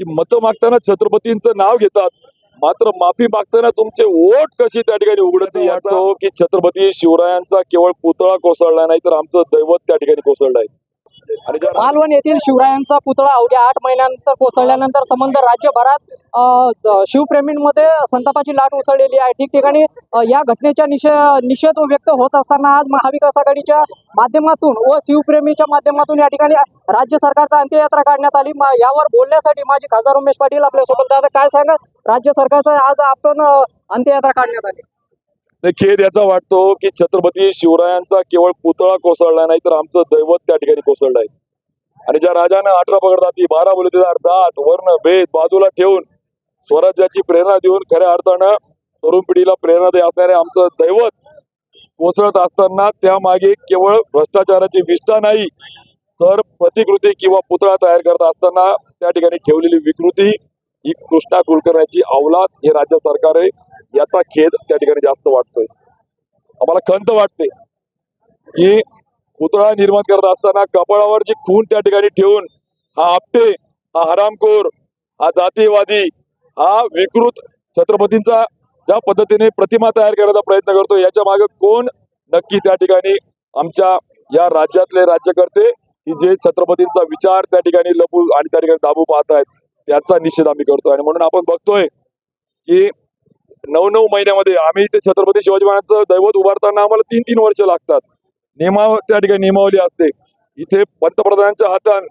की मतं मागताना छत्रपतींचं नाव घेतात. मात्र माफी मागताना तुमचे वोट कशी त्या ठिकाणी उघडते वाटतो की छत्रपती शिवरायांचा केवळ पुतळा कोसळला नाही तर आमचं दैवत त्या ठिकाणी कोसळलंय आणि ज्या मालवण येथील शिवरायांचा पुतळा अवघ्या आठ महिन्यानंतर कोसळल्यानंतर संबंध राज्यभरात शिवप्रेमींमध्ये संतापाची लाट उसळलेली आहे. ठिकठिकाणी या घटनेच्या निषे निषेध व्यक्त होत असताना आज महाविकास आघाडीच्या माध्यमातून व शिवप्रेमीच्या माध्यमातून या ठिकाणी राज्य सरकारचा अंत्ययात्रा काढण्यात आली. यावर बोलण्यासाठी माझे खासदार उमेश पाटील आपल्यासोबत दादा काय सांगा राज्य सरकारचा आज आपण अंत्ययात्रा काढण्यात आली. नाही, खेद याचा वाटतो की छत्रपती शिवरायांचा केवळ पुतळा कोसळला नाही तर आमचं दैवत त्या ठिकाणी कोसळलंय. आणि ज्या राजानं अठरा पकडतात बारा बोलते जात वर्ण भेद बाजूला ठेवून स्वराज्याची प्रेरणा देऊन खऱ्या अर्थानं तरुण पिढीला प्रेरणा दे असणारे आमचं दैवत कोसळत असताना त्यामागे केवळ भ्रष्टाचाराची विष्ठा नाही तर प्रतिकृती किंवा पुतळा तयार करत असताना त्या ठिकाणी ठेवलेली विकृती ही कृष्णा कुलकर्ण्याची अवलाद हे राज्य सरकार आहे. याचा खेद त्या ठिकाणी जास्त वाटतोय. आम्हाला खंत वाटते की पुतळा निर्माण करत असताना कपाळावर जी खून त्या ठिकाणी ठेवून हा आपटे हा हरामखोर हा जातीयवादी हा विकृत छत्रपतींचा ज्या पद्धतीने प्रतिमा तयार करायचा प्रयत्न करतो याच्या मागे कोण नक्की त्या ठिकाणी आमच्या या राज्यातले राज्यकर्ते की जे छत्रपतींचा विचार त्या ठिकाणी लपू आणि त्या ठिकाणी दाबू पाहत आहेत त्याचा निषेध आम्ही करतोय. आणि म्हणून आपण बघतोय की नऊ नऊ महिन्यामध्ये आम्ही ते छत्रपती शिवाजी महाराजांचं दैवत उभारताना आम्हाला तीन तीन वर्ष लागतात. नियमा त्या ठिकाणी नियमावली असते. इथे पंतप्रधानांच्या हातात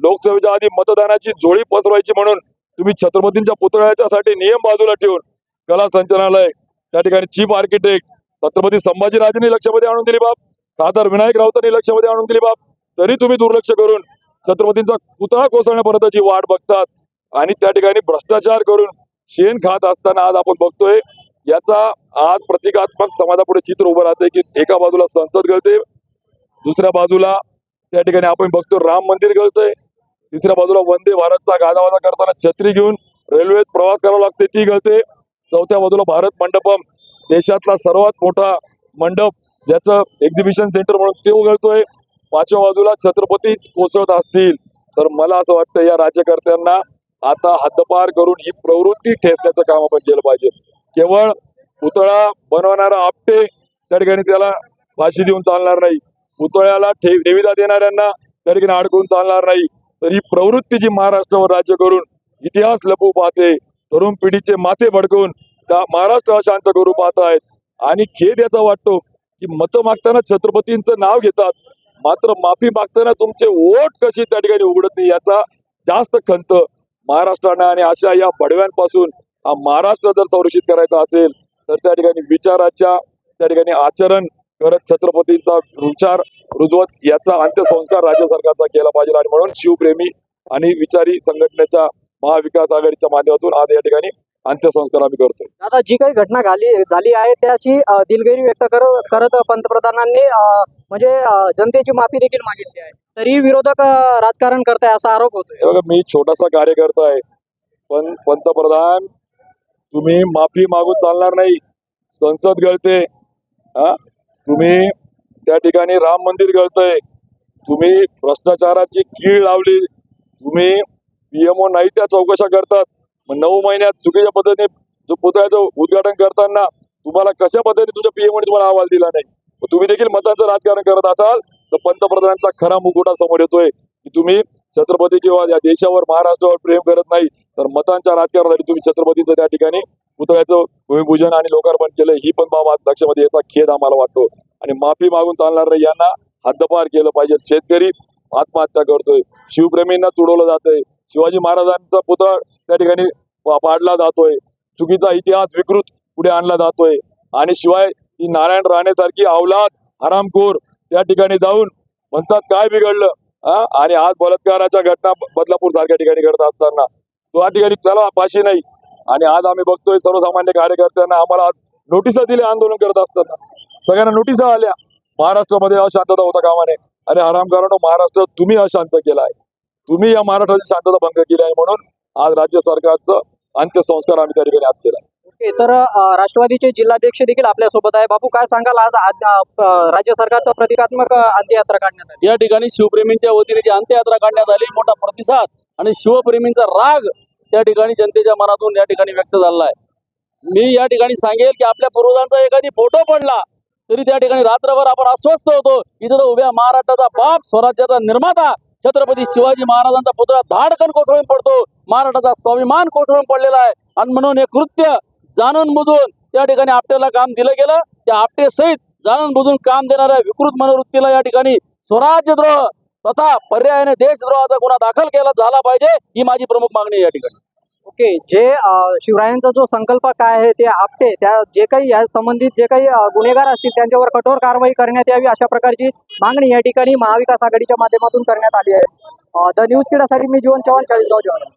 लोकसभेच्या आधी मतदानाची जोडी पसरवायची म्हणून तुम्ही छत्रपतींच्या पुतळ्याच्यासाठी नियम बाजूला ठेवून कला संचालनालय त्या ठिकाणी चीफ आर्किटेक्ट छत्रपती संभाजीराजेंनी लक्षामध्ये आणून दिली बाब खासदार विनायक राऊतांनी लक्षामध्ये आणून दिली बाब. तरी तुम्ही दुर्लक्ष करून छत्रपतींचा पुतळा कोसळण्यापर्यंतची वाट बघतात आणि त्या ठिकाणी भ्रष्टाचार करून शेण खात असताना आज आपण बघतोय याचा आज प्रतिकात्मक समाजापुढे चित्र उभं राहते की एका बाजूला संसद गळते दुसऱ्या बाजूला त्या ठिकाणी आपण बघतो राम मंदिर गळतंय तिसऱ्या बाजूला वंदे भारतचा गाजावाजा करताना छत्री घेऊन रेल्वेत प्रवास करावा लागते ती गळते. चौथ्या बाजूला भारत मंडपम देशातला सर्वात मोठा मंडप ज्याचं एक्झिबिशन सेंटर म्हणून ते उघडतोय पाचव्या बाजूला छत्रपती कोसळत असतील. तर मला असं वाटतं या राज्यकर्त्यांना आता हद्दपार करून ही प्रवृत्ती ठेचण्याचं काम आपण केलं पाहिजे. केवळ पुतळा बनवणारा आपटे त्या ठिकाणी त्याला फाशी देऊन चालणार नाही. पुतळ्याला ठे निविदा देणाऱ्यांना त्या ठिकाणी अडकून चालणार नाही. तर ही प्रवृत्ती जी महाराष्ट्रावर राज्य करून इतिहास लपू पाहते तरुण पिढीचे माथे भडकवून त्या महाराष्ट्र शांत करू पाहत आहेत. आणि खेद याचा वाटतो की मतं मागताना छत्रपतींचं नाव घेतात. मात्र माफी मागताना तुमचे वोट कशी त्या ठिकाणी उघडत नाही याचा जास्त खंत महाराष्ट्रानं आणि अशा या बडव्यांपासून हा महाराष्ट्र जर संरक्षित करायचा असेल तर त्या ठिकाणी विचाराच्या त्या ठिकाणी आचरण करत छत्रपतींचा विचार रुजवत याचा अंत्यसंस्कार राज्य सरकारचा केला पाहिजे. आणि म्हणून शिवप्रेमी आणि विचारी संघटनेच्या महाविकास आघाडीच्या माध्यमातून आज या ठिकाणी अंत्यसंस्कार आम्ही करतोय. आता जी काही घटना झाली झाली आहे त्याची दिलगिरी व्यक्त करत करत पंतप्रधानांनी म्हणजे जनतेची माफी देखील मागितली आहे. तरी विरोधक राजकारण करताय असा आरोप होतोय. मी छोटासा कार्यकर्ता आहे. पण पंतप्रधान तुम्ही माफी मागून चालणार नाही. संसद गळते. हा? तुम्ही त्या ठिकाणी राम मंदिर गळतंय. तुम्ही भ्रष्टाचाराची कीळ लावली. तुम्ही पीएमओ नाही त्या चौकशा करतात. मग नऊ महिन्यात चुकीच्या पद्धतीने जो पुतळ्याचं उद्घाटन करताना तुम्हाला कशा पद्धतीने तुमच्या पीएमओने तुम्हाला अहवाल दिला नाही? तुम्ही देखील मतांचं राजकारण करत असाल. तर पंतप्रधानांचा खरा मुकुटा समोर येतोय की तुम्ही छत्रपती किंवा या देशावर महाराष्ट्रावर प्रेम करत नाही तर मतांच्या राजकारणासाठी तुम्ही छत्रपतीचं त्या ठिकाणी पुतळ्याचं भूमिपूजन आणि लोकार्पण केलं ही पण बाब आज लक्षामध्ये याचा खेद आम्हाला वाटतो. आणि माफी मागून चालणार नाही यांना हद्दपार केलं पाहिजे. शेतकरी आत्महत्या करतोय. शिवप्रेमींना तुडवलं जातंय. शिवाजी महाराजांचा पुतळा त्या ठिकाणी पाडला जातोय. चुकीचा इतिहास विकृत पुढे आणला जातोय. आणि शिवाय ती नारायण राणेसारखी अवलाद हरामखोर त्या ठिकाणी जाऊन म्हणतात काय बिघडलं हा? आणि आज बलात्काराच्या घटना बदलापूर सारख्या ठिकाणी घडत असताना. त्या ठिकाणी त्याला फाशी नाही. आणि आज आम्ही बघतोय सर्वसामान्य कार्यकर्त्यांना आम्हाला आज नोटिसा दिल्या आंदोलन करत असताना. सगळ्यांना नोटिसा आल्या. महाराष्ट्रामध्ये अशांतता होता कामा नये आणि कारण महाराष्ट्र तुम्ही अशांत केलाय. तुम्ही या महाराष्ट्राची शांतता भंग केली आहे म्हणून आज राज्य सरकारचं अंत्यसंस्कार आम्ही त्या ठिकाणी आज केला ओके तर राष्ट्रवादीचे जिल्हाध्यक्ष देखील आपल्यासोबत आहे. बापू काय सांगाल आज राज्य सरकारचा प्रतिकात्मक अंत्ययात्रा काढण्यात आली? या ठिकाणी शिवप्रेमींच्या वतीने जी अंत्ययात्रा काढण्यात आली मोठा प्रतिसाद आणि शिवप्रेमींचा राग त्या ठिकाणी जनतेच्या मनातून या ठिकाणी व्यक्त झालेला आहे. मी या ठिकाणी सांगेल की आपल्या पूर्वजांचा एखादी फोटो पडला तरी त्या ठिकाणी रात्रभर आपण अस्वस्थ होतो. इथं उभ्या महाराष्ट्राचा बाप स्वराज्याचा निर्माता छत्रपती शिवाजी महाराजांचा पुतळा धाडकन कोसळून पडतो. महाराष्ट्राचा स्वाभिमान कोसळून पडलेला आहे. आणि म्हणून हे कृत्य जाणून बुजून त्या ठिकाणी आपट्याला काम दिलं गेलं. त्या आपटे सहित जाणून बुजून काम देणाऱ्या विकृत मनोवृत्तीला या ठिकाणी स्वराज्यद्रोह तथा पर्यायाने देशद्रोहाचा गुन्हा दाखल केला झाला पाहिजे ही माझी प्रमुख मागणी आहे या ठिकाणी. ओके जे शिवरायांचा जो संकल्प काय आहे ते आपटे त्या जे काही या संबंधित जे काही गुन्हेगार असतील त्यांच्यावर कठोर कारवाई करण्यात यावी अशा प्रकारची मागणी या ठिकाणी महाविकास आघाडीच्या माध्यमातून करण्यात आली आहे. द न्यूज किडासाठी मी जीवन चव्हाण चाळीसगाव जेवण.